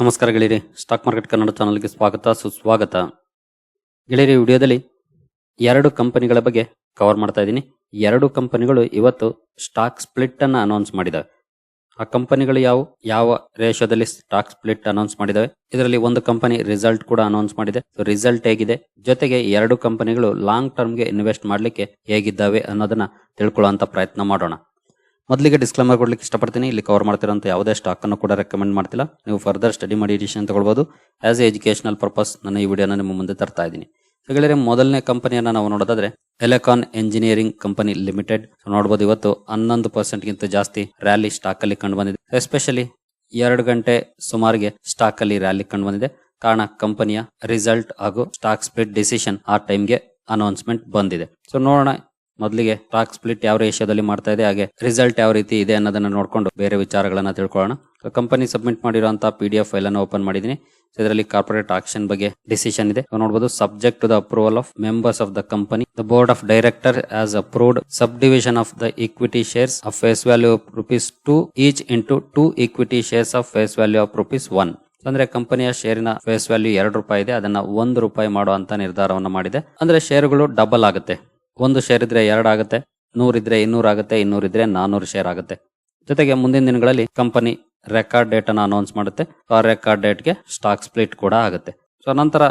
ನಮಸ್ಕಾರ ಗೆಳೆಯರಿ, stock market Kannada ಚಾನಲ್ಗೆ ಸ್ವಾಗತ, ಸುಸ್ವಾಗತ. ಗೆಳೆಯರಿ ವಿಡಿಯೋದಲ್ಲಿ ಎರಡು ಕಂಪನಿಗಳ ಬಗ್ಗೆ ಕವರ್ ಮಾಡ್ತಾ ಇದ್ದೀನಿ. ಎರಡು ಕಂಪನಿಗಳು ಇವತ್ತು ಸ್ಟಾಕ್ ಸ್ಪ್ಲಿಟ್ ಅನ್ನು ಅನೌನ್ಸ್ ಮಾಡಿದಾವೆ. ಆ ಕಂಪನಿಗಳು ಯಾವ ಯಾವ ರೇಷೋದಲ್ಲಿ ಸ್ಟಾಕ್ ಸ್ಪ್ಲಿಟ್ ಅನೌನ್ಸ್ ಮಾಡಿದಾವೆ? ಇದರಲ್ಲಿ ಒಂದು ಕಂಪನಿ ರಿಸಲ್ಟ್ ಕೂಡ ಅನೌನ್ಸ್ ಮಾಡಿದೆ. ರಿಸಲ್ಟ್ ಹೇಗಿದೆ? ಜೊತೆಗೆ ಎರಡು ಕಂಪನಿಗಳು ಲಾಂಗ್ ಟರ್ಮ್ಗೆ ಇನ್ವೆಸ್ಟ್ ಮಾಡ್ಲಿಕ್ಕೆ ಹೇಗಿದ್ದಾವೆ ಅನ್ನೋದನ್ನ ತಿಳ್ಕೊಳ್ಳುವಂತ ಪ್ರಯತ್ನ ಮಾಡೋಣ. ಮೊದಲಿಗೆ ಡಿಸ್ಕ್ಲೇಮರ್ ಕೊಡ್ಲಿಕ್ಕೆ ಇಷ್ಟಪಡ್ತೀನಿ. ಇಲ್ಲಿ ಕವರ್ ಮಾಡ್ತಿರೋಂಥ ಯಾವುದೇ ಸ್ಟಾಕ್ ಅನ್ನು ಕೂಡ ರೆಕಮೆಂಡ್ ಮಾಡ್ತಿಲ್ಲ. ನೀವು ಫರ್ದರ್ ಸ್ಟಡಿ ಮಾಡಿ ಡಿಸಿಷನ್ ತಗೊಳ್ಬೋದು. ಆಸ್ ಎ ಎಜುಕೇಷನಲ್ ಪರ್ಪಸ್ ನಾನು ಈ ವಿಡಿಯೋನ ನಿಮ್ಮ ಮುಂದೆ ತರ್ತಾ ಇದ್ದೀನಿ. ಹಾಗಾದ್ರೆ ಮೊದಲನೇ ಕಂಪನಿಯನ್ನು ನಾವು ನೋಡೋದಾದ್ರೆ ಎಲೆಕಾನ್ ಎಂಜಿನಿಯರಿಂಗ್ ಕಂಪನಿ ಲಿಮಿಟೆಡ್ ನೋಡಬಹುದು ಇವತ್ತು ಹನ್ನೊಂದು ಪರ್ಸೆಂಟ್ ಗಿಂತ ಜಾಸ್ತಿ ರ್ಯಾಲಿ ಸ್ಟಾಕ್ ಅಲ್ಲಿ ಕಂಡು ಬಂದಿದೆ ಎಸ್ಪೆಷಲಿ ಎರಡು ಗಂಟೆ ಸುಮಾರಿಗೆ ಸ್ಟಾಕ್ ಅಲ್ಲಿ ರ್ಯಾಲಿ ಕಂಡು ಬಂದಿದೆ ಕಾರಣ ಕಂಪನಿಯ ರಿಸಲ್ಟ್ ಹಾಗೂ ಸ್ಟಾಕ್ ಸ್ಪ್ಲಿಟ್ ಡಿಸಿಷನ್ ಆ ಟೈಮ್ಗೆ ಅನೌನ್ಸ್ಮೆಂಟ್ ಬಂದಿದೆ. ಸೊ ನೋಡೋಣ ಮೊದಲಿಗೆ ಸ್ಟಾಕ್ ಸ್ಪ್ಲಿಟ್ ಯಾವ ರೇಷಿಯೋದಲ್ಲಿ ಮಾಡ್ತಾ ಇದೆ, ಹಾಗೆ ರಿಸಲ್ಟ್ ಯಾವ ರೀತಿ ಇದೆ ಅನ್ನೋದನ್ನ ನೋಡ್ಕೊಂಡು ಬೇರೆ ವಿಚಾರಗಳನ್ನ ತಿಳ್ಕೊಳ್ಳೋಣ. ಕಂಪನಿ ಸಬ್ಮಿಟ್ ಮಾಡಿರುವಂತಹ ಪಿ ಡಿ ಎಫ್ ಫೈಲ್ ಅನ್ನು ಓಪನ್ ಮಾಡಿದೀನಿ ಇದರಲ್ಲಿ ಕಾರ್ಪೊರೇಟ್ ಆಕ್ಷನ್ ಬಗ್ಗೆ ಡಿಸಿಷನ್ ಇದೆ. ನೋಡಬಹುದು subject to the approval of members of the company the board of director as approved subdivision of the equity shares of face value of rupees two each into two equity shares of face value of rupees one ಅಂದ್ರೆ ಕಂಪನಿಯ ಶೇರಿನ face value ಎರಡು ರೂಪಾಯಿ ಇದೆ, ಅದನ್ನ ಒಂದು ರೂಪಾಯಿ ಮಾಡುವಂತ ನಿರ್ಧಾರವನ್ನು ಮಾಡಿದೆ. ಅಂದ್ರೆ ಶೇರುಗಳು ಡಬಲ್ ಆಗುತ್ತೆ. ಒಂದು ಶೇರ್ ಇದ್ರೆ ಎರಡು ಆಗುತ್ತೆ ನೂರಿದ್ರೆ ಇನ್ನೂರು ಆಗುತ್ತೆ ಇನ್ನೂರಿದ್ರೆ ನಾನ್ನೂರು ಶೇರ್ ಆಗುತ್ತೆ. ಜೊತೆಗೆ ಮುಂದಿನ ದಿನಗಳಲ್ಲಿ ಕಂಪನಿ ರೆಕಾರ್ಡ್ ಡೇಟ್ ಅನ್ನು ಅನೌನ್ಸ್ ಮಾಡುತ್ತೆ, ಆ ರೆಕಾರ್ಡ್ ಡೇಟ್ಗೆ ಸ್ಟಾಕ್ ಸ್ಪ್ಲಿಟ್ ಕೂಡ ಆಗುತ್ತೆ. ಸೊ ನಂತರ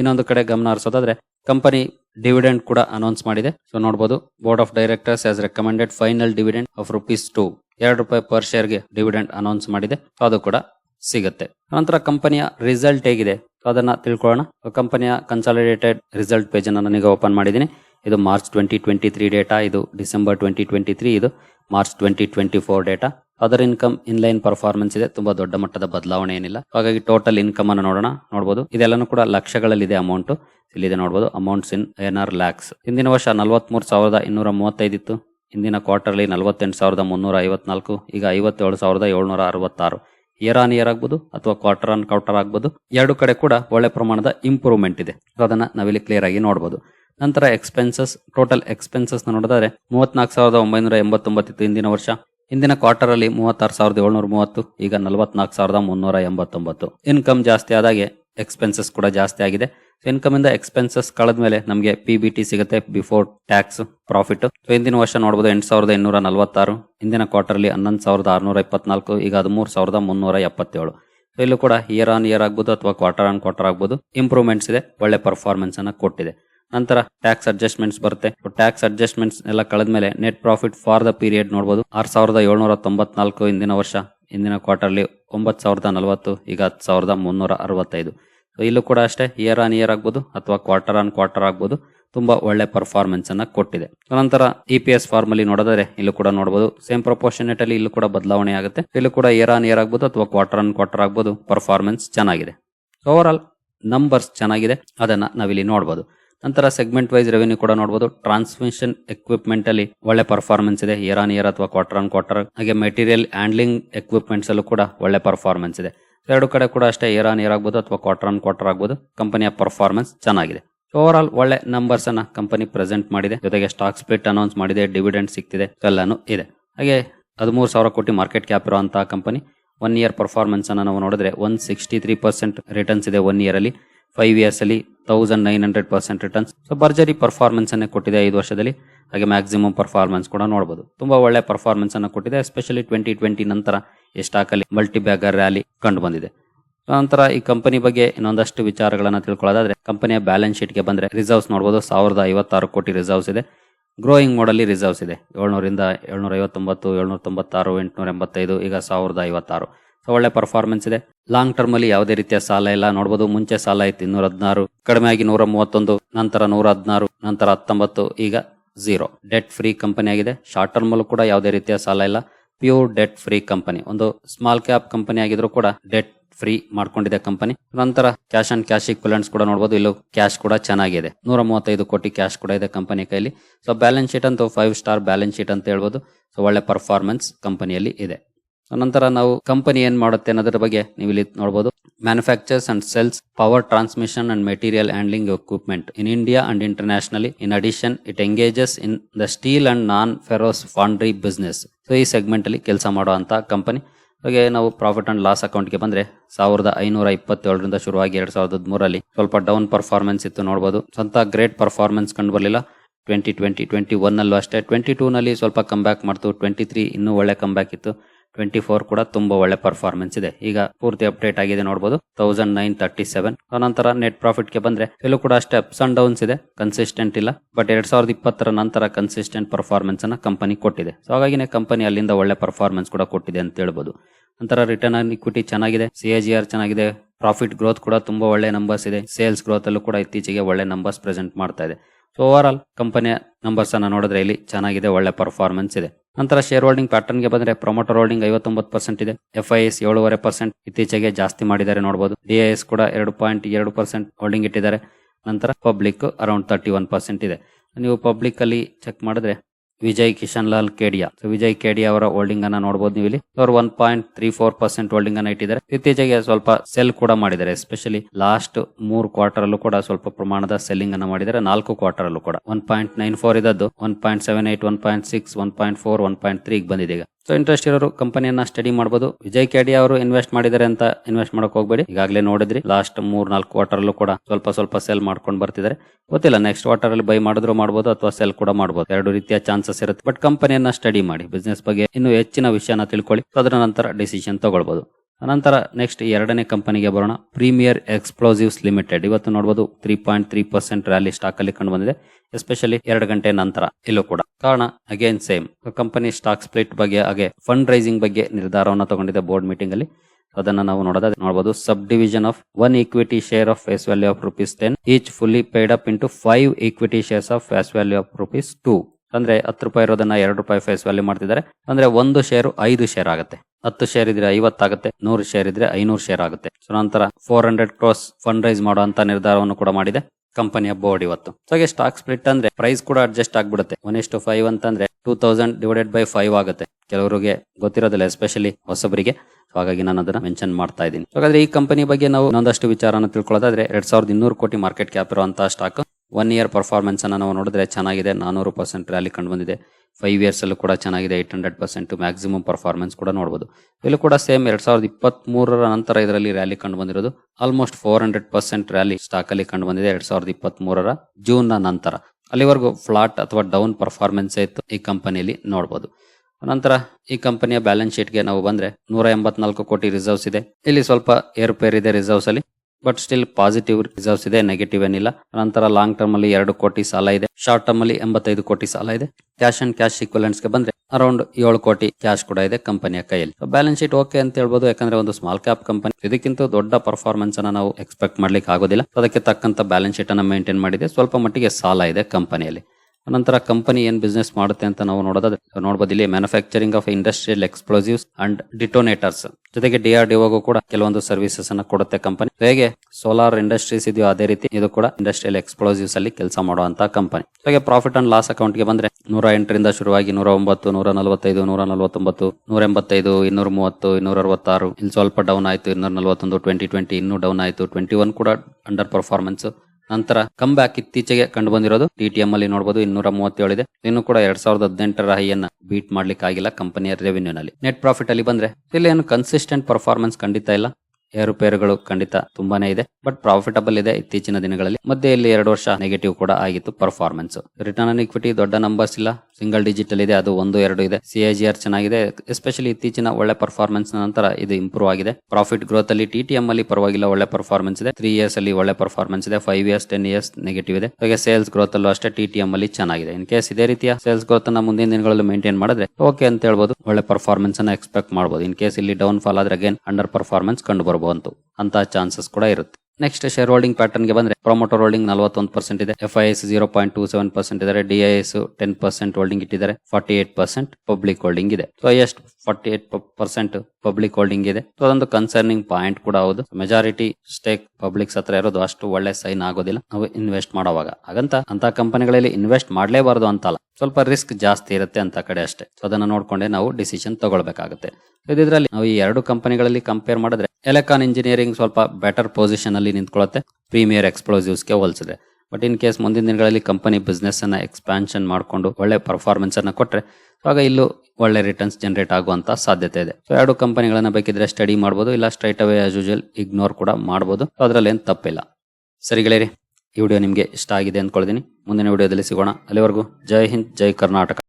ಇನ್ನೊಂದು ಕಡೆ ಗಮನ ಹರಿಸೋದಾದ್ರೆ ಕಂಪನಿ ಡಿವಿಡೆಂಡ್ ಕೂಡ ಅನೌನ್ಸ್ ಮಾಡಿದೆ. ಸೊ ನೋಡಬಹುದು board of directors as recommended final dividend of rupees two ಎರಡು ರೂಪಾಯಿ ಪರ್ ಶೇರ್ಗೆ ಡಿವಿಡೆಂಡ್ ಅನೌನ್ಸ್ ಮಾಡಿದೆ. ಸೊ ಅದು ಕೂಡ ಸಿಗುತ್ತೆ. ನಂತರ ಕಂಪನಿಯ ರಿಸಲ್ಟ್ ಹೇಗಿದೆ? ಅದನ್ನ ತಿಳ್ಕೊಳ್ಳೋಣ. ಕಂಪನಿಯ ಕನ್ಸಾಲಿಡೇಟೆಡ್ ರಿಸಲ್ಟ್ ಪೇಜನ್ನು ನನಗೆ ಓಪನ್ ಮಾಡಿದ್ದೀನಿ. ಇದು March twenty twenty three data ಇದು ಡಿಸೆಂಬರ್ ಟ್ವೆಂಟಿ ಟ್ವೆಂಟಿ ತ್ರೀ ಇದು March twenty twenty four data other income inline performance ಇದೆ. ತುಂಬಾ ದೊಡ್ಡ ಮಟ್ಟದ ಬದಲಾವಣೆ ಏನಿಲ್ಲ. ಹಾಗಾಗಿ ಟೋಟಲ್ ಇನ್ಕಮ್ ಅನ್ನು ನೋಡೋಣ ನೋಡಬಹುದು ಇದೆಲ್ಲನೂ ಕೂಡ ಲಕ್ಷಗಳಲ್ಲಿ ಇದೆ ಅಮೌಂಟ್ ಇಲ್ಲಿದೆ ನೋಡಬಹುದು amounts in N R lakhs ಹಿಂದಿನ ವರ್ಷ ನಲವತ್ಮೂರು ಸಾವಿರದ ಇನ್ನೂರ ಮೂವತ್ತೈದು ಇತ್ತು. ಹಿಂದಿನ ಕ್ವಾರ್ಟರ್ಲಿ ನಲವತ್ತೆಂಟು ಸಾವಿರದ ಮುನ್ನೂರ ಐವತ್ನಾಲ್ಕು, ಈಗ ಐವತ್ತೇಳು ಸಾವಿರದ ಏಳ್ನೂರ ಅರವತ್ತಾರು. ಇಯರ್ ಆನ್ ಇಯರ್ ಆಗ್ಬೋದು ಅಥವಾ ಕ್ವಾರ್ಟರ್ ಆನ್ ಕ್ವಾರ್ಟರ್ ಆಗ್ಬೋದು. ಎರಡು ಕಡೆ ಕೂಡ ಒಳ್ಳೆ ಪ್ರಮಾಣದ ಇಂಪ್ರೂವ್ಮೆಂಟ್ ಇದೆ. ಸೊ ಅದನ್ನ ನಾವಿಲ್ಲಿ ಕ್ಲಿಯರ್ ಆಗಿ ನೋಡಬಹುದು ನಂತರ ಎಕ್ಸ್ಪೆನ್ಸಸ್ ಟೋಟಲ್ ಎಕ್ಸ್ಪೆನ್ಸಸ್ ನೋಡಿದ್ರೆ ಮೂವತ್ನಾಲ್ಕು ಸಾವಿರದ ಒಂಬೈನೂರ ಎಂಬತ್ತೊಂಬತ್ತಿತ್ತು ಹಿಂದಿನ ವರ್ಷ. ಹಿಂದಿನ ಕ್ವಾರ್ಟರ್ ಅಲ್ಲಿ ಮೂವತ್ತಾರು ಸಾವಿರದ ಏಳ್ನೂರ ಮೂವತ್ತು, ಈಗ ನಲವತ್ನಾಲ್ಕು ಸಾವಿರದ ಮುನ್ನೂರ ಎಂಬತ್ತೊಂಬತ್ತು. ಇನ್ಕಮ್ ಜಾಸ್ತಿ ಆದಾಗೆ ಎಕ್ಸ್ಪೆನ್ಸಸ್ ಕೂಡ ಜಾಸ್ತಿ ಆಗಿದೆ. ಇನ್ಕಮ್ ಇಂದ ಎಕ್ಸ್ಪೆನ್ಸಸ್ ಕಳೆದ ಮೇಲೆ ನಮಗೆ ಪಿ ಬಿ ಟಿ ಸಿಗುತ್ತೆ ಬಿಫೋರ್ ಟ್ಯಾಕ್ಸ್ ಪ್ರಾಫಿಟ್ ಸೊ ಹಿಂದಿನ ವರ್ಷ ನೋಡಬಹುದು ಎಂಟು ಸಾವಿರದ ಇನ್ನೂರ ನಲವತ್ತಾರು, ಹಿಂದಿನ ಕ್ವಾರ್ಟರ್ಲಿ ಹನ್ನೊಂದು ಸಾವಿರದ ಆರುನೂರ ಇಪ್ಪತ್ನಾಲ್ಕು, ಈಗ ಹದಿಮೂರು ಸಾವಿರದ ಮುನ್ನೂರ ಎಪ್ಪತ್ತೇಳು. ಇಲ್ಲೂ ಕೂಡ ಇಯರ್ ಆನ್ ಇಯರ್ ಆಗ್ಬೋದು ಅಥವಾ ಕ್ವಾರ್ಟರ್ ಆನ್ ಕ್ವಾರ್ಟರ್ ಆಗ್ಬೋದು. ಇಂಪ್ರೂವ್ಮೆಂಟ್ಸ್ ಇದೆ, ಒಳ್ಳೆ ಪರ್ಫಾರ್ಮೆನ್ಸ್ ಅನ್ನ ಕೊಟ್ಟಿದೆ. ನಂತರ ಟ್ಯಾಕ್ಸ್ ಅಡ್ಜಸ್ಟ್ಮೆಂಟ್ಸ್ ಬರುತ್ತೆ. ಟ್ಯಾಕ್ಸ್ ಅಡ್ಜಸ್ಟ್ಮೆಂಟ್ಸ್ ಎಲ್ಲ ಕಳೆದ್ಮೇಲೆ net profit for the period ನೋಡಬಹುದು ಆರು ಸಾವಿರದ ಏಳ್ನೂರ ತೊಂಬತ್ನಾಲ್ಕು, ಹಿಂದಿನ ವರ್ಷ, ಹಿಂದಿನ ಕ್ವಾರ್ಟರ್ಲಿ ಒಂಬತ್ತು ಸಾವಿರದ ನಲವತ್ತು, ಈಗ ಹತ್ತು ಸಾವಿರದ ಮುನ್ನೂರ ಅರವತ್ತೈದು. ಇಲ್ಲೂ ಕೂಡ ಅಷ್ಟೇ ಇಯರ್ ಆನ್ ಇಯರ್ ಆಗ್ಬೋದು ಅಥವಾ ಕ್ವಾರ್ಟರ್ ಆನ್ ಕ್ವಾರ್ಟರ್ ಆಗ್ಬೋದು. ತುಂಬಾ ಒಳ್ಳೆ ಪರ್ಫಾರ್ಮೆನ್ಸ್ ಅನ್ನ ಕೊಟ್ಟಿದೆ. ನಂತರ ಇ ಪಿ ಎಸ್ ಫಾರ್ಮ್ ಅಲ್ಲಿ ನೋಡಿದ್ರೆ ಇಲ್ಲೂ ಕೂಡ ನೋಡಬಹುದು ಸೇಮ್ ಪ್ರಪೋರ್ಷನೇಟ್ ಅಲ್ಲಿ ಇಲ್ಲೂ ಕೂಡ ಬದಲಾವಣೆ ಆಗುತ್ತೆ. ಇಲ್ಲೂ ಕೂಡ ಇಯರ್ ಆನ್ ಇಯರ್ ಆಗ್ಬೋದು ಅಥವಾ ಕ್ವಾರ್ಟರ್ ಆನ್ ಕ್ವಾರ್ಟರ್ ಆಗ್ಬೋದು ಪರ್ಫಾರ್ಮೆನ್ಸ್ ಚೆನ್ನಾಗಿದೆ. ಓವರ್ ಆಲ್ ನಂಬರ್ಸ್ ಚೆನ್ನಾಗಿದೆ. ಅದನ್ನ ನಾವಿಲ್ಲಿ ನೋಡಬಹುದು ನಂತರ ಸೆಗ್ಮೆಂಟ್ ವೈಸ್ ರೆವೆನ್ಯೂ ಕೂಡ ನೋಡಬಹುದು ಟ್ರಾನ್ಸ್ಮಿಷನ್ ಎಕ್ವಿಪ್ಮೆಂಟ್ ಅಲ್ಲಿ ಒಳ್ಳೆ ಪರ್ಫಾರ್ಮೆನ್ಸ್ ಇದೆ. ಇಯರ್ ಆನ್ ಇಯರ್ ಅಥವಾ ಕ್ವಾರ್ಟರ್ ಆನ್ ಕ್ವಾರ್ಟರ್ ಹಾಗೆ ಮೆಟೀರಿಯಲ್ ಹ್ಯಾಂಡ್ಲಿಂಗ್ ಎಕ್ವಿಪ್ಮೆಂಟ್ಸ್ ಅಲ್ಲೂ ಕೂಡ ಒಳ್ಳೆ ಪರ್ಫಾರ್ಮೆನ್ಸ್ ಇದೆ. ಎರಡು ಕಡೆ ಕೂಡ ಅಷ್ಟೇ ಇಯರ್ ಆನ್ ಇಯರ್ ಆಗ್ಬೋದು ಅಥವಾ ಕ್ವಾರ್ಟರ್ ಆನ್ ಕ್ವಾರ್ಟರ್ ಆಗ್ಬೋದು. ಕಂಪನಿಯ ಪರ್ಫಾರ್ಮೆನ್ಸ್ ಚೆನ್ನಾಗಿದೆ. ಓವರ್ ಆಲ್ ಒಳ್ಳೆ ನಂಬರ್ಸ್ ಅನ್ನ ಕಂಪನಿ ಪ್ರೆಸೆಂಟ್ ಮಾಡಿದೆ. ಜೊತೆಗೆ ಸ್ಟಾಕ್ ಸ್ಪ್ಲಿಟ್ ಅನೌನ್ಸ್ ಮಾಡಿದೆ ಡಿವಿಡೆಂಡ್ ಸಿಕ್ತಿದೆ ಎಲ್ಲಾನು ಇದೆ. ಹಾಗೆ ಹದಿಮೂರು ಸಾವಿರ ಕೋಟಿ ಮಾರ್ಕೆಟ್ ಕ್ಯಾಪ್ ಇರುವಂತಹ ಕಂಪನಿ ಒನ್ ಇಯರ್ ಪರ್ಫಾರ್ಮೆನ್ಸ್ ಅನ್ನ ನಾವು ನೋಡಿದ್ರೆ one sixty three percent returns ಇದೆ ಒನ್ ಇಯರ್ ಅಲ್ಲಿ. ಫೈವ್ ಇಯರ್ಸ್ ಅಲ್ಲಿ thousand nine hundred percent returns so ಭರ್ಜರಿ ಪರ್ಫಾರ್ಮೆನ್ಸ್ ಅನ್ನೇ ಕೊಟ್ಟಿದೆ ಐದು ವರ್ಷದಲ್ಲಿ. ಹಾಗೆ ಮ್ಯಾಕ್ಸಿಮಮ್ ಪರ್ಫಾರ್ಮೆನ್ಸ್ ಕೂಡ ನೋಡಬಹುದು ತುಂಬಾ ಒಳ್ಳೆ ಪರ್ಫಾರ್ಮೆನ್ಸ್ ಅನ್ನು ಕೊಟ್ಟಿದೆ ಎಸ್ಪೆಷಲಿ ಟ್ವೆಂಟಿ ಟ್ವೆಂಟಿ ನಂತರ ಈ ಸ್ಟಾಕ್ ಅಲ್ಲಿ ಮಲ್ಟಿ ಬ್ಯಾಗರ್ ರ್ಯಾಲಿ ಕಂಡು ಬಂದಿದೆ. ನಂತರ ಈ ಕಂಪನಿ ಬಗ್ಗೆ ಇನ್ನೊಂದಷ್ಟು ವಿಚಾರಗಳನ್ನ ತಿಳ್ಕೊಳ್ಳೋದಾದ್ರೆ ಕಂಪನಿಯ ಬ್ಯಾಲೆನ್ಸ್ ಶೀಟ್ಗೆ ಬಂದ್ರೆ ರಿಸರ್ವ್ಸ್ ನೋಡಬಹುದು ಸಾವಿರದ ಐವತ್ತಾರು ಕೋಟಿ ರಿಸರ್ವ್ಸ್ ಇದೆ. ಗ್ರೋಯಿಂಗ್ ಮೋಡಲ್ಲಿ ರಿಸರ್ವ್ಸ್ ಇದೆ. ಏಳ್ನೂರಿಂದ ಏಳ್ನೂರ ಐವತ್ತೊಂಬತ್ತು ಏಳ್ನೂರ ತೊಂಬತ್ತಾರು ಎಂಟುನೂರ ಎಂಬತ್ತೈದು ಈಗ ಸಾವಿರದ ಐವತ್ತಾರು. ಸೊ ಒಳ್ಳೆ ಪರ್ಫಾರ್ಮೆನ್ಸ್ ಇದೆ. ಲಾಂಗ್ ಟರ್ಮ್ ಅಲ್ಲಿ ಯಾವುದೇ ರೀತಿಯ ಸಾಲ ಇಲ್ಲ. ನೋಡಬಹುದು ಮುಂಚೆ ಸಾಲ ಇತ್ತು ಇನ್ನೂರ ಹದಿನಾರು ಕಡಿಮೆ ಆಗಿ ನೂರ ಮೂವತ್ತೊಂದು ನಂತರ ನೂರ ಹದಿನಾರು ನಂತರ ಹತ್ತೊಂಬತ್ತು, ಈಗ ಝೀರೋ ಡೆಟ್ ಫ್ರೀ ಕಂಪನಿ ಆಗಿದೆ. ಶಾರ್ಟ್ ಟರ್ಮ್ ಅಲ್ಲೂ ಕೂಡ ಯಾವುದೇ ರೀತಿಯ ಸಾಲ ಇಲ್ಲ. ಪ್ಯೂರ್ ಡೆಟ್ ಫ್ರೀ ಕಂಪನಿ ಒಂದು ಸ್ಮಾಲ್ ಕ್ಯಾಪ್ ಕಂಪನಿ ಆಗಿದ್ರು ಕೂಡ ಡೆಟ್ ಫ್ರೀ ಮಾಡ್ಕೊಂಡಿದೆ ಕಂಪನಿ ನಂತರ ಕ್ಯಾಶ್ ಅಂಡ್ ಕ್ಯಾಶ್ ಇಕ್ವಲೆಂಟ್ಸ್ ಕೂಡ ನೋಡಬಹುದು ಇಲ್ಲೂ ಕ್ಯಾಶ್ ಕೂಡ ಚೆನ್ನಾಗಿದೆ. ನೂರ ಮೂವತ್ತೈದು ಕೋಟಿ ಕ್ಯಾಶ್ ಕೂಡ ಇದೆ ಕಂಪನಿ ಕೈಲಿ. ಸೊ ಬ್ಯಾಲೆನ್ಸ್ ಶೀಟ್ ಅಂತೂ ಫೈವ್ ಸ್ಟಾರ್ ಬ್ಯಾಲೆನ್ಸ್ ಶೀಟ್ ಅಂತ ಹೇಳ್ಬೋದು. ಸೊ ಒಳ್ಳೆ ಪರ್ಫಾರ್ಮೆನ್ಸ್ ಕಂಪನಿಯಲ್ಲಿ ಇದೆ. ನಂತರ ನಾವು ಕಂಪನಿ ಏನ್ ಮಾಡುತ್ತೆ ಅನ್ನೋದ್ರ ಬಗ್ಗೆ ನೀವು ಇಲ್ಲಿ ನೋಡಬಹುದು manufactures and sells power transmission and material handling equipment in India and internationally in addition it engages in the steel and non ferrous foundry business so ಈ ಸೆಗ್ಮೆಂಟ್ ಅಲ್ಲಿ ಕೆಲಸ ಮಾಡುವಂತ ಕಂಪನಿ ಹಾಗೆ ನಾವು ಪ್ರಾಫಿಟ್ ಅಂಡ್ ಲಾಸ್ ಅಕೌಂಟ್ಗೆ ಬಂದ್ರೆ ಸಾವಿರದ ಐನೂರ ಇಪ್ಪತ್ತೇಳರಿಂದ ಶುರುವಾಗಿ ಎರಡ್ ಸಾವಿರದ ಹದಿಮೂರಲ್ಲಿ ಸ್ವಲ್ಪ ಡೌನ್ ಪರ್ಫಾರ್ಮೆನ್ಸ್ ಇತ್ತು ನೋಡಬಹುದು ಸ್ವಂತ ಗ್ರೇಟ್ ಪರ್ಫಾರ್ಮೆನ್ಸ್ ಕಂಡು ಬರಲಿಲ್ಲ. ಟ್ವೆಂಟಿ ಟ್ವೆಂಟಿ ಟ್ವೆಂಟಿ ಒನ್ ಅಲ್ಲೂ ಅಷ್ಟೇ. ಟ್ವೆಂಟಿ ಟೂ ನಲ್ಲಿ ಸ್ವಲ್ಪ ಕಮ್ ಬ್ಯಾಕ್ ಮಾಡ್ತು. ಟ್ವೆಂಟಿ ತ್ರೀ ಇನ್ನೂ ಒಳ್ಳೆ ಕಮ್ ಬ್ಯಾಕ್ ಇತ್ತು. ಟ್ವೆಂಟಿ ಫೋರ್ ಕೂಡ ತುಂಬಾ ಒಳ್ಳೆ ಪರ್ಫಾರ್ಮೆನ್ಸ್ ಇದೆ. ಈಗ ಪೂರ್ತಿ ಅಪ್ಡೇಟ್ ಆಗಿದೆ ನೋಡಬಹುದು ತೌಸಂಡ್ ನೈನ್ ತರ್ಟಿ ಸೆವೆನ್ ನಂತರ ನೆಟ್ ಪ್ರಾಫಿಟ್ಗೆ ಬಂದ್ರೆ ಎಲ್ಲೂ ಕೂಡ ಅಷ್ಟೇ ಅಪ್ಸ್ ಅಂಡ್ ಡೌನ್ಸ್ ಇದೆ. ಕನ್ಸಿಸ್ಟೆಂಟ್ ಇಲ್ಲ. ಬಟ್ ಎರಡ್ ಸಾವಿರದ ಇಪ್ಪತ್ತರ ನಂತರ ಕನ್ಸಿಸ್ಟೆಂಟ್ ಪರ್ಫಾರ್ಮೆನ್ಸ್ ಅನ್ನ ಕಂಪನಿ ಕೊಟ್ಟಿದೆ. ಸೊ ಹಾಗಾಗಿನೇ ಕಂಪನಿ ಅಲ್ಲಿಂದ ಒಳ್ಳೆ ಪರ್ಫಾರ್ಮೆನ್ಸ್ ಕೂಡ ಕೊಟ್ಟಿದೆ ಅಂತ ಹೇಳ್ಬೋದು. ನಂತರ ರಿಟರ್ನ್ ಆನ್ ಇಕ್ವಿಟಿ ಚೆನ್ನಾಗಿದೆ. ಸಿ ಎ ಜಿ ಆರ್ ಚೆನ್ನಾಗಿದೆ. ಪ್ರಾಫಿಟ್ ಗ್ರೋತ್ ಕೂಡ ತುಂಬಾ ಒಳ್ಳೆ ನಂಬರ್ಸ್ ಇದೆ. ಸೇಲ್ಸ್ ಗ್ರೋತ್ ಅಲ್ಲೂ ಕೂಡ ಇತ್ತೀಚೆಗೆ ಒಳ್ಳೆ ನಂಬರ್ಸ್ ಪ್ರೆಸೆಂಟ್ ಮಾಡ್ತಾ ಇದೆ. ಸೊ ಓವರ್ ಆಲ್ ಕಂಪನಿಯ ನಂಬರ್ಸ್ ಅನ್ನ ನೋಡಿದ್ರೆ ಇಲ್ಲಿ ಚೆನ್ನಾಗಿದೆ, ಒಳ್ಳೆ ಪರ್ಫಾರ್ಮೆನ್ಸ್ ಇದೆ. ನಂತರ ಶೇರ್ ಹೋಲ್ಡಿಂಗ್ ಪ್ಯಾಟರ್ನ್ಗೆ ಬಂದ್ರೆ ಪ್ರೊಮೋಟರ್ ಹೋಲ್ಡಿಂಗ್ ಐವತ್ತೊಂಬತ್ತು ಪರ್ಸೆಂಟ್ ಇದೆ. ಎಫ್ ಐ ಎಸ್ ಏಳುವರೆ ಪರ್ಸೆಂಟ್ ಇತ್ತೀಚೆಗೆ ಜಾಸ್ತಿ ಮಾಡಿದ್ದಾರೆ ನೋಡಬಹುದು ಡಿ ಐ ಎಸ್ ಕೂಡ ಎರಡು ಪಾಯಿಂಟ್ ಎರಡು ಪರ್ಸೆಂಟ್ ಹೋಲ್ಡಿಂಗ್ ಇಟ್ಟಿದ್ದಾರೆ. ನಂತರ public around thirty one percent ಇದೆ. ನೀವು ಪಬ್ಲಿಕ್ ಅಲ್ಲಿ ಚೆಕ್ ಮಾಡಿದ್ರೆ ವಿಜಯ್ ಕಿಶನ್ ಲಾಲ್ ಕೇಡಿಯಾ. ಸೊ ವಿಜಯ್ ಕೇಡಿಯಾ ಅವರ ಹೋಲ್ಡಿಂಗ್ ಅನ್ನ ನೋಡಬಹುದು ನೀವು ಇಲ್ಲಿ ಅವರು one point three four percent holding ಅನ್ನ ಇಟ್ಟಿದ್ದಾರೆ. ಇತ್ತೀಚೆಗೆ ಸ್ವಲ್ಪ ಸೆಲ್ ಕೂಡ ಮಾಡಿದ್ದಾರೆ. ಎಸ್ಪೆಷಲಿ ಲಾಸ್ಟ್ ಮೂರು ಕ್ವಾರ್ಟರ್ ಅಲ್ಲೂ ಕೂಡ ಸ್ವಲ್ಪ ಪ್ರಮಾಣದ ಸೆಲ್ಲಿಂಗ್ ಅನ್ನ ಮಾಡಿದ್ದಾರೆ. ನಾಲ್ಕು ಕ್ವಾರ್ಟರ್ ಅಲ್ಲೂ ಕೂಡ. ಒನ್ ಪಾಯಿಂಟ್ ನೈನ್ ಫೋರ್ ಇದ್ದದ್ದು. One point seven eight one point six one point four one point three ಬಂದಿದೆ ಈಗ. ಸೊ ಇಂಟ್ರೆಸ್ಟ್ ಇರೋರು ಕಂಪನಿಯನ್ನ ಸ್ಟಡಿ ಮಾಡಬಹುದು ವಿಜಯ್ ಕ್ಯಾಡಿ ಅವರು ಇನ್ವೆಸ್ಟ್ ಮಾಡಿದ್ದಾರೆ ಅಂತ ಇನ್ವೆಸ್ಟ್ ಮಾಡಕ್ ಹೋಗ್ಬೇಡಿ. ಈಗಾಗಲೇ ನೋಡಿದ್ರಿ ಲಾಸ್ಟ್ ಮೂರ್ ನಾಲ್ಕು ಕ್ವಾರ್ಟರ್ಲ್ಲೂ ಕೂಡ ಸ್ವಲ್ಪ ಸ್ವಲ್ಪ ಸೆಲ್ ಮಾಡ್ಕೊಂಡು ಬರ್ತಿದ್ದಾರೆ. ಗೊತ್ತಿಲ್ಲ ನೆಕ್ಸ್ಟ್ ಕ್ವಾರ್ಟರ್ ಅಲ್ಲಿ ಬೈ ಮಾಡಿದ್ರು ಮಾಡಬಹುದು ಅಥವಾ ಸೆಲ್ ಕೂಡ ಮಾಡಬಹುದು ಎರಡು ರೀತಿಯ ಚಾನ್ಸಸ್ ಇರುತ್ತೆ. ಬಟ್ ಕಂಪನಿಯನ್ನ ಸ್ಟಡಿ ಮಾಡಿ ಬಿಸ್ನೆಸ್ ಬಗ್ಗೆ ಇನ್ನು ಹೆಚ್ಚಿನ ವಿಷಯನ ತಿಳ್ಕೊಳ್ಳಿ. ಅದರ ನಂತರ ಡಿಸಿಷನ್ ತಗೊಳ್ಬಹುದು ನಂತರ ನೆಕ್ಸ್ಟ್ ಎರಡನೇ ಕಂಪನಿಗೆ ಬರೋಣ. ಪ್ರೀಮಿಯರ್ ಎಕ್ಸ್ಪ್ಲೋಸಿವ್ಸ್ ಲಿಮಿಟೆಡ್ ಇವತ್ತು ನೋಡಬಹುದು three point three percent rally stock ಅಲ್ಲಿ ಕಂಡು ಬಂದಿದೆ ಎಸ್ಪೆಷಲಿ ಎರಡು ಗಂಟೆ ನಂತರ ಇಲ್ಲೂ ಕೂಡ. ಕಾರಣ again same company stock split ಬಗ್ಗೆ, ಹಾಗೆ ಫಂಡ್ ರೈಸಿಂಗ್ ಬಗ್ಗೆ ನಿರ್ಧಾರವನ್ನು ತಗೊಂಡಿದೆ ಬೋರ್ಡ್ ಮೀಟಿಂಗ್ ಅಲ್ಲಿ. ಅದನ್ನ ನಾವು ನೋಡೋದಾದ್ರೆ ನೋಡಬಹುದು subdivision of one equity share of face value of rupees ten each fully paid up into five equity shares of face value of rupees two ಅಂದ್ರೆ ಹತ್ತು ರೂಪಾಯಿ ಇರೋದನ್ನ ಎರಡು ರೂಪಾಯಿ ಫೇಸ್ ವ್ಯಾಲ್ಯೂ ಮಾಡ್ತಿದ್ದಾರೆ. ಅಂದ್ರೆ ಒಂದು ಶೇರು ಐದು ಶೇರ್ ಆಗುತ್ತೆ. ಹತ್ತು ಶೇರ್ ಇದ್ರೆ ಐವತ್ತಾಗುತ್ತೆ ನೂರು ಶೇರ್ ಇದ್ರೆ ಐನೂರು ಶೇರ್ ಆಗುತ್ತೆ. ಸೊ ನಂತರ four hundred crores fund raise ಮಾಡುವಂತ ನಿರ್ಧಾರವನ್ನು ಕೂಡ ಮಾಡಿದೆ ಕಂಪನಿಯ ಬೋರ್ಡ್ ಇವತ್ತು. ಸೊ ಹಾಗೆ ಸ್ಟಾಕ್ ಸ್ಪ್ಲಿಟ್ ಅಂದ್ರೆ ಪ್ರೈಸ್ ಕೂಡ ಅಡ್ಜಸ್ಟ್ ಆಗ್ಬಿಡುತ್ತೆ. ಒನ್ ಇಷ್ಟು ಫೈವ್ ಅಂತಂದ್ರೆ two thousand divided by five ಆಗುತ್ತೆ. ಕೆಲವರಿಗೆ ಗೊತ್ತಿರೋದಿಲ್ಲ ಎಸ್ಪೆಷಲಿ ಹೊಸಬರಿಗೆ. ಹಾಗಾಗಿ ನಾನು ಅದನ್ನ ಮೆನ್ಷನ್ ಮಾಡ್ತಾ ಇದ್ದೀನಿ. ಹಾಗಾದ್ರೆ ಈ ಕಂಪನಿ ಬಗ್ಗೆ ನಾವು ಇನ್ನೊಂದಷ್ಟು ವಿಚಾರನ ತಿಳ್ಕೊಳ್ಳೋದಾದ್ರೆ ಎರಡ್ ಸಾವಿರದ ಇನ್ನೂರು ಕೋಟಿ ಮಾರ್ಕೆಟ್ ಕ್ಯಾಪ್ ಇರುವಂತಹ ಸ್ಟಾಕ್ ಒನ್ ಇಯರ್ ಪರ್ಫಾರ್ಮೆನ್ಸನ್ನು ನಾವು ನೋಡಿದ್ರೆ ಚೆನ್ನಾಗಿದೆ. ನಾನ್ನೂರು ಪರ್ಸೆಂಟ್ ರ್ಯಾಲಿ ಕಂಡು ಬಂದಿದೆ. ಫೈವ್ ಇಯರ್ಸಲ್ಲೂ ಕೂಡ ಚೆನ್ನಾಗಿದೆ. Eight hundred percent maximum performance ಕೂಡ ನೋಡಬಹುದು ಇಲ್ಲೂ ಕೂಡ ಸೇಮ್ ಎರಡು ಸಾವಿರದ ಇಪ್ಪತ್ತ್ಮೂರರ ನಂತರ ಇದರಲ್ಲಿ ರ್ಯಾಲಿ ಕಂಡು ಬಂದಿರೋದು. Almost four hundred percent rally ಸ್ಟಾಕಲ್ಲಿ ಕಂಡು ಬಂದಿದೆ ಎರಡು ಸಾವಿರದ ಇಪ್ಪತ್ತ್ಮೂರರ ಜೂನ್ನ ನಂತರ. ಅಲ್ಲಿವರೆಗೂ ಫ್ಲಾಟ್ ಅಥವಾ ಡೌನ್ ಪರ್ಫಾರ್ಮೆನ್ಸ್ ಇತ್ತು ಈ ಕಂಪನಿಯಲ್ಲಿ ನೋಡ್ಬೋದು. ನಂತರ ಈ ಕಂಪನಿಯ ಬ್ಯಾಲೆನ್ಸ್ ಶೀಟ್ಗೆ ನಾವು ಬಂದ್ರೆ ನೂರ ಎಂಬತ್ನಾಲ್ಕು ಕೋಟಿ ರಿಸರ್ವ್ಸ್ ಇದೆ. ಇಲ್ಲಿ ಸ್ವಲ್ಪ ಏರ್ಪೇರ್ ಇದೆ ರಿಸರ್ವ್ಸ್ ಅಲ್ಲಿ. ಬಟ್ ಸ್ಟಿಲ್ ಪಾಸಿಟಿವ್ ರಿಸರ್ವ್ಸ್ ಇದೆ ನೆಗೆಟಿವ್ ಏನಿಲ್ಲ. ನಂತರ ಲಾಂಗ್ ಟರ್ಮ್ ಅಲ್ಲಿ ಎರಡು ಕೋಟಿ ಸಾಲ ಇದೆ. ಶಾರ್ಟ್ ಟರ್ಮ್ ಅಲ್ಲಿ ಎಂಬತ್ತೈದು ಕೋಟಿ ಸಾಲ ಇದೆ. ಕ್ಯಾಶ್ ಅಂಡ್ ಕ್ಯಾಶ್ಗೆ ಬಂದ್ರೆ ಅರೌಂಡ್ ಏಳು ಕೋಟಿ ಕ್ಯಾಶ್ ಕೂಡ ಇದೆ ಕಂಪನಿಯ ಕೈಯಲ್ಲಿ. ಬ್ಯಾಲೆನ್ಸ್ ಶೀಟ್ ಓಕೆ ಅಂತ ಹೇಳ್ಬೋದು. ಯಾಕಂದ್ರೆ ಒಂದು ಸ್ಮಾಲ್ ಕ್ಯಾಪ್ ಕಂಪನಿ ಇದಕ್ಕಿಂತ ದೊಡ್ಡ ಪರ್ಫಾರ್ಮೆನ್ಸ್ ಅನ್ನ ನಾವು ಎಕ್ಸ್ಪೆಕ್ಟ್ ಮಾಡ್ಲಿಕ್ಕೆ ಆಗೋದಿಲ್ಲ. ಅದಕ್ಕೆ ತಕ್ಕಂತ ಬ್ಯಾಲೆನ್ಸ್ ಶೀಟ್ ಅನ್ನ ಮೇಂಟೈನ್ ಮಾಡಿದೆ. ಸ್ವಲ್ಪ ಮಟ್ಟಿಗೆ ಸಾಲ ಇದೆ ಕಂಪನಿಯಲ್ಲಿ ನಂತರ ಕಂಪನಿ ಏನ್ ಬಿಸ್ನೆಸ್ ಮಾಡುತ್ತೆ ಅಂತ ನಾವು ನೋಡೋದಾದ್ರೆ ನೋಡಬಹುದು ಇಲ್ಲಿ manufacturing of industrial explosives and detonators ಜೊತೆಗೆ ಡಿಆರ್ಡಿಒಗೂ ಕೂಡ ಕೆಲವೊಂದು ಸರ್ವಿಸಸ್ ಅನ್ನ ಕೊಡುತ್ತೆ ಕಂಪನಿ ಹೇಗೆ? ಸೋಲಾರ್ ಇಂಡಸ್ಟ್ರೀಸ್ ಇದೆಯೋ ಅದೇ ರೀತಿ ಇದು ಕೂಡ ಇಂಡಸ್ಟ್ರಿಯಲ್ ಎಕ್ಸ್ಪ್ಲೋಸಿವ್ಸ್ ಅಲ್ಲಿ ಕೆಲಸ ಮಾಡುವಂತಹ ಕಂಪನಿ ಹಾಗೆ ಪ್ರಾಫಿಟ್ ಅಂಡ್ ಲಾಸ್ ಅಕೌಂಟ್ಗೆ ಬಂದ್ರೆ ನೂರ ಎಂಟರಿಂದ ಶುರುವಾಗಿ ನೂರ ಒಂಬತ್ತು, ನೂರ ನಲವತ್ತೈದು, ನೂರ ನಲವತ್ತೊಂಬತ್ತು, ನೂರ ಎಂಬತ್ತೈದು, ಇನ್ನೂರ ಮೂವತ್ತು, ಇನ್ನೂರ ಅರವತ್ತಾರು. ಇಲ್ಲಿ ಸ್ವಲ್ಪ ಡೌನ್ ಆಯ್ತು, ಇನ್ನೂರ ನಲವತ್ತೊಂದು ಟ್ವೆಂಟಿ ಟ್ವೆಂಟಿ ಇನ್ನೂ ಡೌನ್ ಆಯಿತು. ಟ್ವೆಂಟಿ ಒನ್ ಕೂಡ ಅಂಡರ್ ಪರ್ಫಾರ್ಮೆನ್ಸ್ ನಂತರ ಕಮ್ ಬ್ಯಾಕ್ ಇತ್ತೀಚೆಗೆ ಕಂಡು ಬಂದಿರೋದು ಟಿಟಿಎಂ ಅಲ್ಲಿ ನೋಡಬಹುದು ಇನ್ನೂರ ಮೂವತ್ತೇಳು ಇದೆ ಇನ್ನು ಕೂಡ ಎರಡ್ ಸಾವಿರದ ಹದಿನೆಂಟರ ಹೈಯನ್ನ ಬೀಟ್ ಮಾಡ್ಲಿಕ್ಕೆ ಆಗಿಲ್ಲ ಕಂಪನಿಯ ರೆವೆನ್ಯೂ ನಲ್ಲಿ. ನೆಟ್ ಪ್ರಾಫಿಟ್ ಅಲ್ಲಿ ಬಂದ್ರೆ ಇಲ್ಲಿ ಏನು ಕನ್ಸಿಸ್ಟೆಂಟ್ ಪರ್ಫಾರ್ಮೆನ್ಸ್ ಖಂಡಿತ ಇಲ್ಲ. ಏರುಪೇರುಗಳು ಖಂಡಿತ ತುಂಬಾನೇ ಇದೆ ಬಟ್ ಪ್ರಾಫಿಟಬಲ್ ಇದೆ ಇತ್ತೀಚಿನ ದಿನಗಳಲ್ಲಿ. ಮಧ್ಯೆಯಲ್ಲಿ ಎರಡು ವರ್ಷ ನೆಗೆಟಿವ್ ಕೂಡ ಆಗಿತ್ತು ಪರ್ಫಾರ್ಮೆನ್ಸ್ ರಿಟರ್ನ್ ಆನ್ ಇಕ್ವಿಟಿ ದೊಡ್ಡ ನಂಬರ್ಸ್ ಇಲ್ಲ ಸಿಂಗಲ್ ಡಿಜಿಟಲ್ ಇದೆ, ಅದು ಒಂದು, ಎರಡು ಇದೆ. ಸಿಐಜಿಆರ್ ಚೆನ್ನಾಗಿದೆ ಎಸ್ಪೆಷಲಿ ಇತ್ತೀಚಿನ ಒಳ್ಳೆ ಪರ್ಫಾರ್ಮೆನ್ಸ್ ನಂತರ ಇದು ಇಂಪ್ರೂವ್ ಆಗಿದೆ. ಪ್ರಾಫಿಟ್ ಗ್ರೋತ್ ಅಲ್ಲಿ ಟಿಟಿಎಂ ಅಲ್ಲಿ ಪರವಾಗಿಲ್ಲ, ಒಳ್ಳೆ ಪರ್ಫಾರ್ಮೆನ್ಸ್ ಇದೆ. ತ್ರೀ ಇಯರ್ಸ್ ಅಲ್ಲಿ ಒಳ್ಳೆ ಪರ್ಫಾರ್ಮೆನ್ಸ್ ಇದೆ five years ten years negative ಇದೆ. ಹಾಗೆ ಸೇಲ್ಸ್ ಗ್ರೋತ್ ಅಲ್ಲೂ ಅಷ್ಟೇ ಟಿಟಿಎಂ ಅಲ್ಲಿ ಚೆನ್ನಾಗಿದೆ. ಇನ್ ಕೇಸ್ ಇದೇ ರೀತಿಯ ಸೇಲ್ಸ್ ಗ್ರೋತ್ ಅನ್ನ ಮುಂದಿನ ದಿನಗಳಲ್ಲಿ ಮೇಂಟೈನ್ ಮಾಡಿದ್ರೆ ಓಕೆ ಅಂತ ಹೇಳ್ಬೋದು, ಒಳ್ಳೆ ಪರ್ಫಾರ್ಮೆನ್ಸ್ ಅನ್ನ ಎಕ್ಸ್ಪೆಕ್ಟ್ ಮಾಡಬಹುದು ಇನ್ ಕೇಸ್ ಇಲ್ಲಿ ಡೌನ್ ಫಾಲ್ ಆದ್ರೆ ಅಗೇನ್ ಅಂಡರ್ ಪರ್ಫಾರ್ಮೆನ್ಸ್ ಕಂಡು ಅಂತ ಚಾನ್ಸಸ್ ಕೂಡ ಇರುತ್ತೆ. ನೆಕ್ಸ್ಟ್ ಶೇರ್ ಹೋಲ್ಡಿಂಗ್ ಪ್ಯಾಟರ್ನ್ಗೆ ಬಂದ್ರೆ ಪ್ರೊಮೋಟರ್ ಹೋಲ್ಡಿಂಗ್ ನಲವತ್ತೊಂದು ಪರ್ಸೆಂಟ್ ಇದೆ F I S zero point two seven percent ಇದ್ದಾರೆ ಡಿಐಎಸ್ ಟೆನ್ ಪರ್ಸೆಂಟ್ ಹೋಲ್ಡಿಂಗ್ ಇಟ್ಟಿದ್ದಾರೆ forty eight percent public holding ಇದೆ. ಸೊ ಎಷ್ಟ್ forty eight percent public holding ಇದೆ. ಸೊ ಅದೊಂದು ಕನ್ಸರ್ನಿಂಗ್ ಪಾಯಿಂಟ್ ಕೂಡ ಹೌದು. ಮೆಜಾರಿಟಿ ಸ್ಟೇಕ್ ಪಬ್ಲಿಕ್ಸ್ ಹತ್ರ ಇರೋದು ಅಷ್ಟು ಒಳ್ಳೆ ಸೈನ್ ಆಗೋದಿಲ್ಲ. ನಾವು ಇನ್ವೆಸ್ಟ್ ಮಾಡುವಾಗ. ಹಾಗಂತ ಅಂತ ಕಂಪನಿಗಳಲ್ಲಿ ಇನ್ವೆಸ್ಟ್ ಮಾಡಲೇಬಾರದು ಅಂತಲ್ಲ. ಸ್ವಲ್ಪ ರಿಸ್ಕ್ ಜಾಸ್ತಿ ಇರುತ್ತೆ ಅಂತ ಕಡೆ ಅಷ್ಟೇ. ಸೊ ಅದನ್ನ ನೋಡ್ಕೊಂಡೆ ನಾವು ಡಿಸಿಷನ್ ತಗೊಳ್ಬೇಕಾಗುತ್ತೆ. ಇದರಲ್ಲಿ ನಾವು ಈ ಎರಡು ಕಂಪನಿಗಳಲ್ಲಿ ಕಂಪೇರ್ ಮಾಡಿದ್ರೆ ಎಲೆಕ್ಟ್ರಾನ್ ಇಂಜಿನಿಯರಿಂಗ್ ಸ್ವಲ್ಪ ಬೆಟರ್ ಪೊಸಿಷನ್ ಅಲ್ಲಿ ನಿಂತ್ಕೊಳ್ಳುತ್ತೆ ಪ್ರೀಮಿಯರ್ ಎಕ್ಸ್ಪ್ಲೋಸಿವ್ಸ್ಗೆ ಹೋಲಿಸಿದ್ರೆ ಬಟ್ ಇನ್ ಕೇಸ್ ಮುಂದಿನ ದಿನಗಳಲ್ಲಿ ಕಂಪನಿ ಬಿಸ್ನೆಸ್ ಅನ್ನ ಎಕ್ಸ್ಪಾನ್ಷನ್ ಮಾಡಿಕೊಂಡು ಒಳ್ಳೆ ಪರ್ಫಾರ್ಮೆನ್ಸ್ ಅನ್ನ ಕೊಟ್ಟರೆ ಆಗ ಇಲ್ಲೂ ಒಳ್ಳೆ ರಿಟರ್ನ್ಸ್ ಜನರೇಟ್ ಆಗುವಂತ ಸಾಧ್ಯತೆ ಇದೆ. ಸೊ ಎರಡು ಕಂಪನಿಗಳನ್ನ ಬೇಕಿದ್ರೆ ಸ್ಟಡಿ ಮಾಡಬಹುದು ಇಲ್ಲ straight away as usual ignore ಕೂಡ ಮಾಡಬಹುದು ಅದರಲ್ಲಿ ಏನು ತಪ್ಪಿಲ್ಲ. ಸರಿ ಗೆಳೆಯರಿ, ಈ ವಿಡಿಯೋ ನಿಮಗೆ ಇಷ್ಟ ಆಗಿದೆ ಅಂದ್ಕೊಳ್ತೀನಿ. ಮುಂದಿನ ವಿಡಿಯೋದಲ್ಲಿ ಸಿಗೋಣ. ಅಲ್ಲಿವರೆಗೂ ಜೈ ಹಿಂದ್, ಜೈ ಕರ್ನಾಟಕ.